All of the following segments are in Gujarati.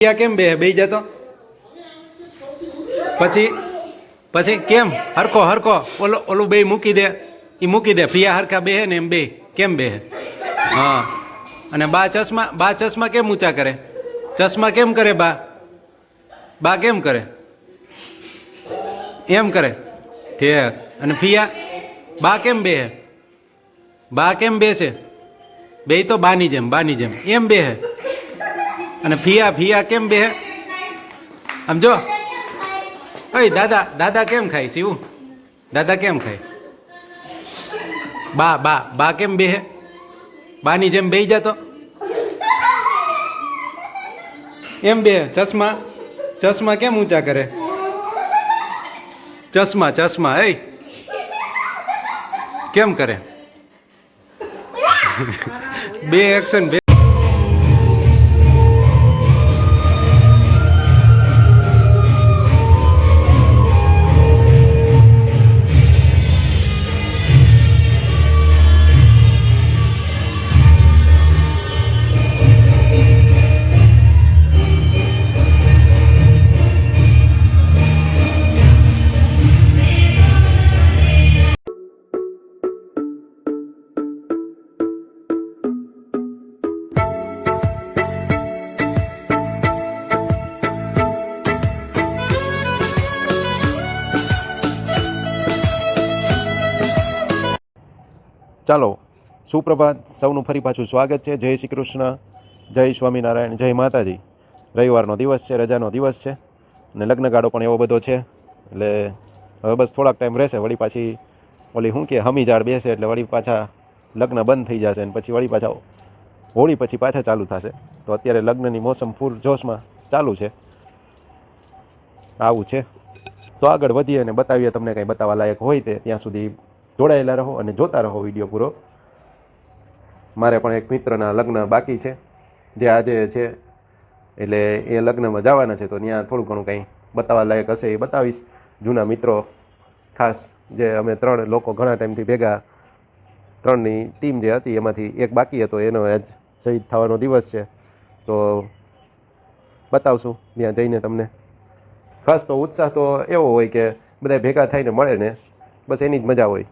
પિયા કેમ બે? બે જતો પછી પછી કેમ? હરકો હરકો ઓલો, ઓલું બે મૂકી દે. એ મૂકી દે. પ્રિયા હરખા બે ને એમ બે કેમ બે હા. અને બા ચશ્મા બા ચશ્મા કેમ ઊંચા કરે? ચશ્મા કેમ કરે બા? બા કેમ કરે? એમ કરે. ઠીક અને ફિયા બા કેમ બે બા કેમ બેસે? બે તો બાની જેમ બાની જેમ. એમ બે અને ફિયા ફિયા કેમ બે? આમ જો ઓય, દાદા દાદા કેમ ખાય શિવું? દાદા કેમ ખાય? બા બા બા કેમ બે? બાની જેમ બે જાતો? એમ બે, ચશ્મા? ચશ્મા કેમ ઊંચા કરે? ચશ્મા ચશ્મા એ કેમ કરે? બે એક્શન બે ચાલો, સુપ્રભાત, સૌનું ફરી પાછું સ્વાગત છે. જય શ્રી કૃષ્ણ, જય સ્વામિનારાયણ, જય માતાજી. રવિવારનો દિવસ છે, રજાનો દિવસ છે અને લગ્નગાળો પણ એવો બધો છે. એટલે હવે બસ થોડાક ટાઈમ રહેશે, વળી પાછી ઓલી શું કે હમીજાળ બેસે એટલે વળી પાછા લગ્ન બંધ થઈ જશે અને પછી વળી પાછા હોળી પછી પાછા ચાલુ થશે. તો અત્યારે લગ્નની મોસમ ફૂલ જોશમાં ચાલુ છે. આવું છે. તો આગળ વધીએ અને બતાવીએ તમને કંઈ બતાવવા લાયક હોય તે, ત્યાં સુધી જોડાયેલા રહો અને જોતા રહો વીડિયો પૂરો. મારે પણ એક મિત્રના લગ્ન બાકી છે. જે આજે છે, એટલે એ લગ્નમાં જવાના છે, તો ત્યાં થોડું ઘણું કંઈ બતાવવા લાયક હશે એ બતાવીશ. જૂના મિત્રો, ખાસ જે અમે ત્રણ લોકો ઘણા ટાઈમથી ભેગા, ત્રણની ટીમ જે હતી એમાંથી એક બાકી હતો, એનો આજ શહીદ થવાનો દિવસ છે. તો બતાવશું ત્યાં જઈને તમને. ખાસ તો ઉત્સાહ તો એવો હોય કે બધા ભેગા થઈને મળે ને, બસ એની જ મજા હોય.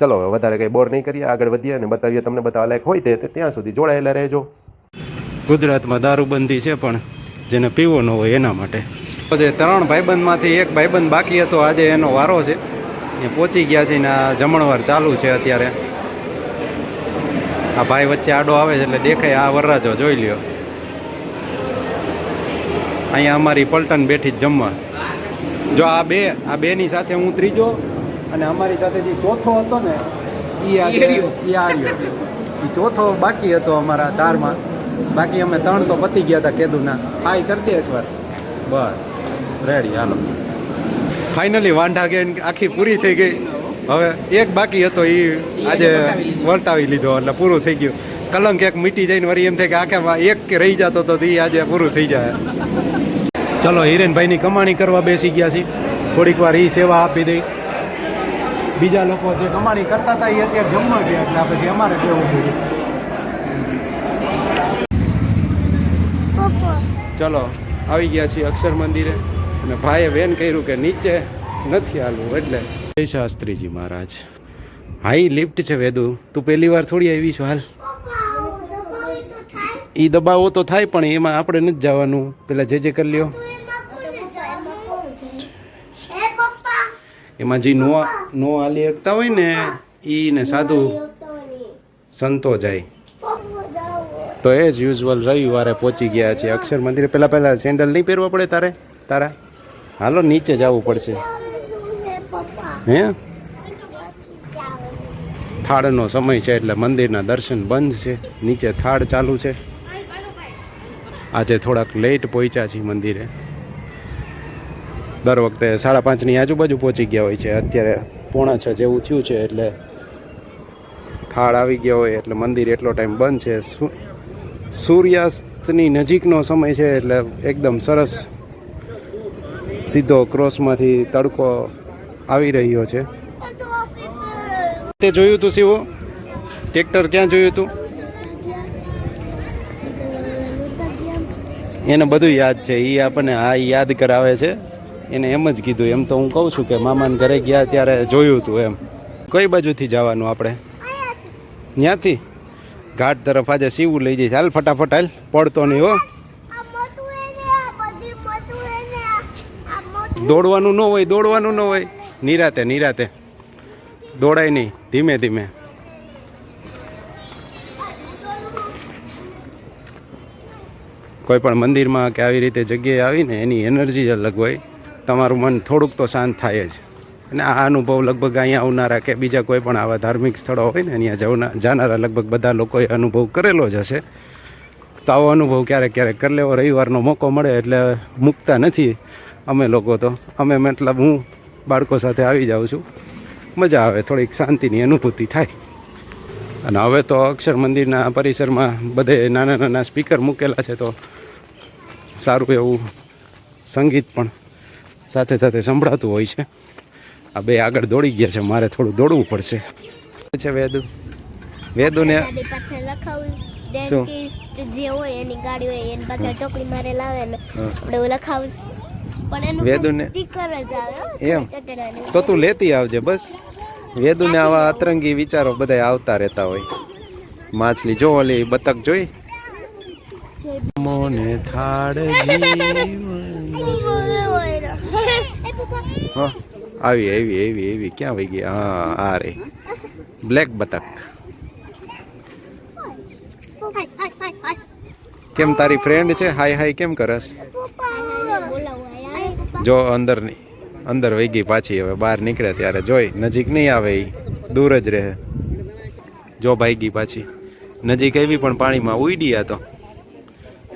ચલો વધારે કંઈ બોર નહીં કરીએ, આગળ વધીએ અને બતાવીએ તમને બતાવવા લાયક હોય તે તે ત્યાં સુધી જોડાયેલા રહેજો. ગુજરાતમાં દારૂબંધી છે પણ જેને પીવો ન હોય એના માટે. જે ત્રણ ભાઈબંધમાંથી એક ભાઈબંધ બાકી હતો, આજે એનો વારો છે. એ પહોંચી ગયા છે ને આ જમણવાર ચાલુ છે અત્યારે. આ ભાઈ વચ્ચે આડો આવે છે એટલે દેખાય, આ વરરાજો જોઈ લ્યો. અહીંયા અમારી પલટન બેઠી જ જમવા. જો આ બે, આ બેની સાથે હું ત્રીજો અને અમારી સાથે જે ચોથો હતો ને એ એ આર્યો એ ચોથો બાકી હતો અમારા ચારમાં. બાકી અમે ત્રણ તો પતી ગયા હતા કેદુના. હાઈ કરતી એકવાર. બસ. રેડી હાલો. ફાઇનલી વાંઢા ગેન આખી પૂરી થઈ ગઈ. હવે એક બાકી હતો એ આજે વર્તાવી લીધો એટલે પૂરું થઈ ગયું. કલંક એક મીટી જઈને વળી એમ થાય કે આખે એક કે રહી જતો તો એ આજે પૂરું થઈ જાય. ચલો હિરેનભાઈની કમાણી કરવા બેસી ગયા છીએ. થોડીક વાર એ સેવા આપી દઈ. બીજા લોકો જે કમાણી કરતા હતા એ અત્યારે જમવા ગયા એટલે પછી અમારે કેવું પડ્યું ચલો આવી ગયા છીએ અક્ષર મંદિરે. અને ભાઈએ વેન કર્યું કે નીચે નથી હાલવું એટલે. જય શાસ્ત્રીજી મહારાજ. હાઈ લિફ્ટ છે વેદુ. તું પહેલી વાર થોડી આવી છું હાલ? એ દબાવો તો થાય પણ એમાં આપણે નથી જવાનું. પેલા જે જે કરી લ્યો. એમાં જે નો નો આલી શકતા હોય ને એને સાધુ સંતો જાય. તો એ જ યુઝવલ રવિવારે પહોંચી ગયા છે. અક્ષર મંદિરે પહેલાં પહેલાં સેન્ડલ નહીં પહેરવા પડે તારે? તારા? હાલો, નીચે જવું પડશે. હે? થાળનો સમય છે એટલે મંદિરના દર્શન બંધ છે. નીચે થાળ ચાલુ છે. આજે થોડાક લેટ પહોંચ્યા છીએ મંદિરે. દર વખતે સાડા પાંચની આજુબાજુ પહોંચી ગયા હોય છે. અત્યારે પોણા છ જેવું થયું છે એટલે થાળ આવી ગયા હોય એટલે મંદિર એટલો ટાઈમ બંધ છે. સૂર્યાસ્તની નજીકનો સમય છે એટલે એકદમ સરસ સીધો ક્રોસમાંથી તડકો આવી રહ્યો છે. તે જોયું તું શિવો? ટ્રેક્ટર ક્યાં જોયું તું? એને બધું યાદ છે. એ આપણને આ યાદ કરાવે છે. એને એમ જ કીધું, એમ તો હું કહું છું કે મામાને ઘરે ગયા ત્યારે જોયું હતું એમ. કઈ બાજુથી જવાનું આપણે? ત્યાંથી ઘાટ તરફ આજે સીવું લઈ જઈશ. હાલ ફટાફટ હાલ, પડતો નહીં હો. દોડવાનું ન હોય, દોડવાનું ન હોય. નિરાતે નિરાતે. દોડાય નહીં, ધીમે ધીમે. કોઈ પણ મંદિરમાં કે આવી રીતે જગ્યાએ આવીને એની એનર્જી અલગ હોય. તમારું મન થોડુંક તો શાંત થાય જ. અને આ અનુભવ લગભગ અહીંયા આવનારા કે બીજા કોઈ પણ આવા ધાર્મિક સ્થળો હોય ને, અહીંયા જવના, જાનારા લગભગ બધા લોકોએ અનુભવ કરેલો જ હશે. તો આવો અનુભવ ક્યારેક ક્યારેક કરી લેવો. રવિવારનો મોકો મળે એટલે મૂકતા નથી અમે લોકો તો. અમે મતલબ હું બાળકો સાથે આવી જાઉં છું. મજા આવે, થોડીક શાંતિની અનુભૂતિ થાય. અને હવે તો અક્ષર મંદિરના પરિસરમાં બધે નાના નાના સ્પીકર મૂકેલા છે તો સારું એવું સંગીત પણ સાથે સાથે સંભળાતું હોય છે. આ બે આગળ દોડી ગયા છે મારે થોડું દોડવું પડશે. છે વેદુ? વેદુને? ડેન્ટિસ્ટ જે હોય એની ગાડી હોય એની પાછળ ચોકડી મારે લાવે ને આપણે લખાવીશ પણ એનું વેદુને- સ્ટીકર જ આવે એમ? તો તું લેતી આવજે બસ. વેદુને આવા અતરંગી વિચારો બધા આવતા રહેતા હોય. માછલી જો ઓલી બતક જોઈ. મોને થાળ એ હા. આવી એવી એવી ક્યાં વહી ગઈ હા આ રે. બ્લેક બતક. કેમ તારી ફ્રેન્ડ છે? હાય હાય કેમ કરસ. જો અંદરની અંદર વહી ગઈ પાછી. હવે બહાર નીકળે ત્યારે. જોઈ, નજીક નહીં આવે એ દૂર જ રહે. જો ભાઈ ગઈ પાછી. નજીક એવી પણ પાણીમાં ઉડી આ તો.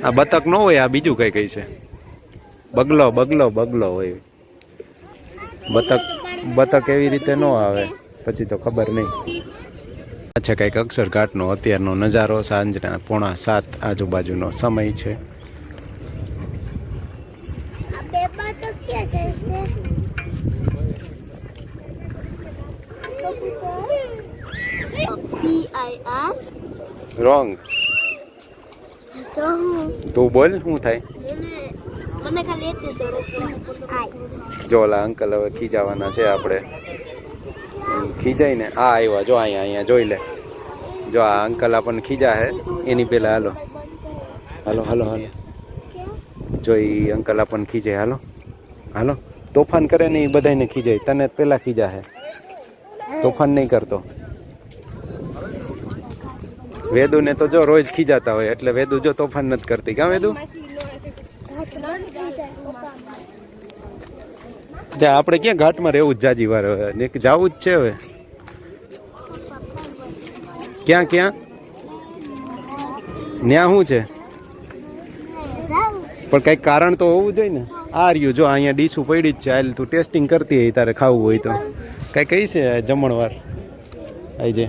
આ બતક ન હોય, આ બીજું કઈ કઈ છે. બગલો બગલો બગલો હોય. બતક બતક એવી રીતે ન આવે. પછી તો ખબર નહીં. અચ્છા કંઈક અક્ષરઘાટનો અત્યારનો નજારો સાંજના પોણા સાત આજુબાજુનો સમય છે. રોંગ. તું બોલ શું થાય? જો ઓલા અંકલ હવે ખીજાવાના છે આપણે. ખીજાઈને આ આવ્યા જો, અહીંયા અહીંયા, જોઈ લે. જો, આ અંકલ આપણને ખીજા હે. એની પહેલાં, હાલો. હાલો હાલો હાલો. જો એ અંકલ આપણને ખીજે હાલો. હાલો. તોફાન કરે ને એ બધાને ખીજાય. તને પહેલાં ખીજા હે. તોફાન નહીં કરતો. વેદુને તો જો રોજ ખીજાતા હોય, એટલે વેદુ જો તોફાન નથી કરતી. કાં, વેદુ? ત્યાં આપણે ક્યાં ઘાટમાં રહેવું જ જાજી વાર હવે? ને જવું જ છે હવે. ક્યાં ક્યાં? ન્યા શું છે? પણ કંઈક કારણ તો હોવું જોઈએ ને. આ રહ્યું, જો અહીંયા ડીશું પડી જ છે. હાલ તું ટેસ્ટિંગ કરતી હોય તારે ખાવું હોય તો. કઈ કઈ છે જમણવાર આઈ જે.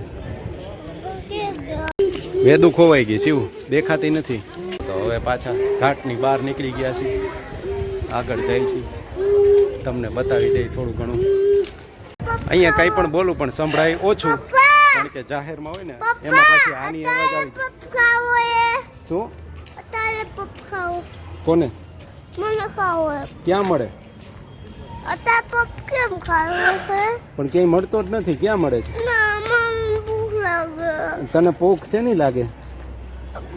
વેદુ ખોવાઈ ગઈ, શિવ. દેખાતી નથી. તો હવે પાછા ઘાટની બહાર નીકળી ગયા છે આગળ જાય છે તમને બતાવી દઈ થોડું ઘણું. અહીંયા કંઈ પણ બોલું પણ સંભળાય ઓછું. કારણ કે જાહેરમાં હોય ને એમાં પાછી આની અવાજ આવી શું? કોને? મને ખાવો ક્યાં મળે? પણ ક્યાંય મળતો જ નથી. ક્યાં મળે છે? ના મને ભૂખ લાગે. તને ભૂખ છે નહીં લાગે?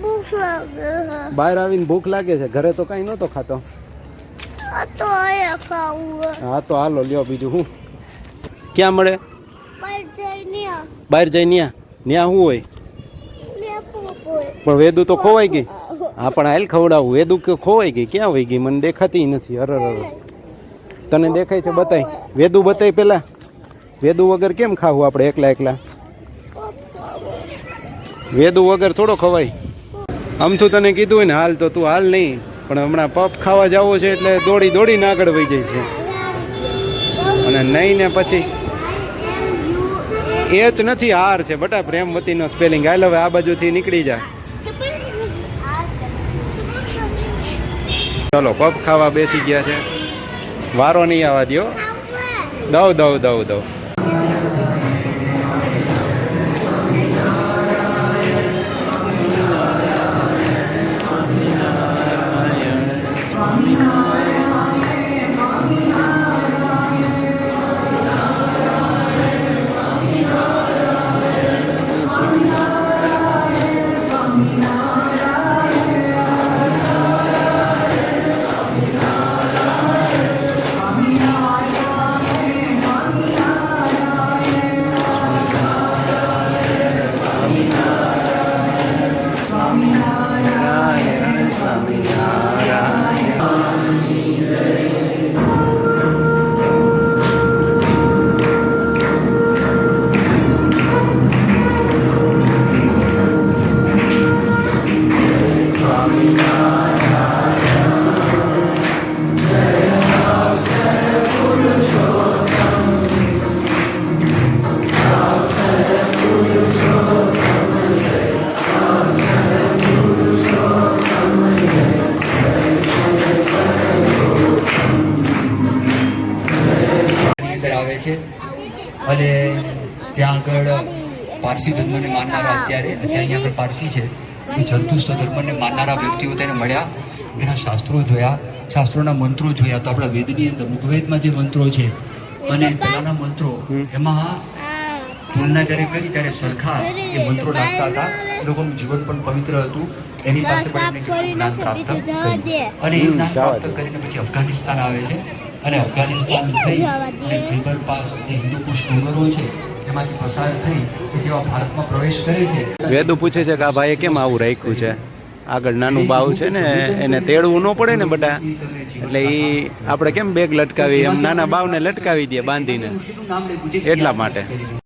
ભૂખ લાગે. બહાર આવીને ભૂખ લાગે છે. ઘરે તો કાંઈ નહોતો ખાતો. હા તો હાલો લ્યો બીજું હું? ક્યાં મળે. બહાર જઈ ન્યા. ન્યા? શું હોય? પણ વેદુ તો ખોવાઈ ગઈ. હા પણ હાલ ખવડાવું. વેદુ કે ખોવાઈ ગઈ? ક્યાં હોય ગઈ? મને દેખાતી નથી. અરર અરર તને દેખાય છે? બતાય. વેદુ બતાય પેલા. વેદુ વગર કેમ ખાવું આપણે એકલા એકલા? વેદુ વગર થોડો ખવાય. આમથું તને કીધું હોય ને હાલ તો તું હાલ નહીં. પણ હમણાં પપ ખાવા જવો છે એટલે દોડી દોડીને આગળ વહી જાય છે. અને નહીં ને પછી એ જ નથી હાર છે. બટા પ્રેમવતીનો સ્પેલિંગ હાલ હવે આ બાજુથી નીકળી જાય ચલો પપ ખાવા બેસી ગયા છે. વારો નહીં આવવા દો દઉં દઉં દઉં દઉં. પારસી ધર્મને માનનારા અત્યારે અત્યારે અહીંયા આગળ પારસી છે, એ જરતુસ્ત ધર્મને માનનારા વ્યક્તિઓ તેને મળ્યા, એના શાસ્ત્રો જોયા, શાસ્ત્રોના મંત્રો જોયા, તો આપણા વેદની અંદર મુખવેદમાં જે મંત્રો છે, અને પેલાના મંત્રો, એમાં તુલના જ્યારે કરી ત્યારે સરખા એ મંત્રો નાખતા હતા. લોકોનું જીવન પણ પવિત્ર હતું. એની પાસે જ્ઞાન પ્રાપ્ત અને એ જ્ઞાન પ્રાપ્ત કરીને પછી અફઘાનિસ્તાન આવે છે. અને અફઘાનિસ્તાન થઈ, અને હિન્દુ કુશ ડુંગરો છે એમાંથી પસાર થઈ કે ભારતમાં પ્રવેશ કરે છે. વેદુ પૂછે છે કે આ ભાઈએ કેમ આવું રાખ્યું છે? આગળ નાનું બાવ છે ને, એને તેડવું ન પડે ને બધા. એટલે એ આપણે કેમ બેગ લટકાવી એમ નાના બાવને લટકાવી દે બાંધીને. એટલા માટે.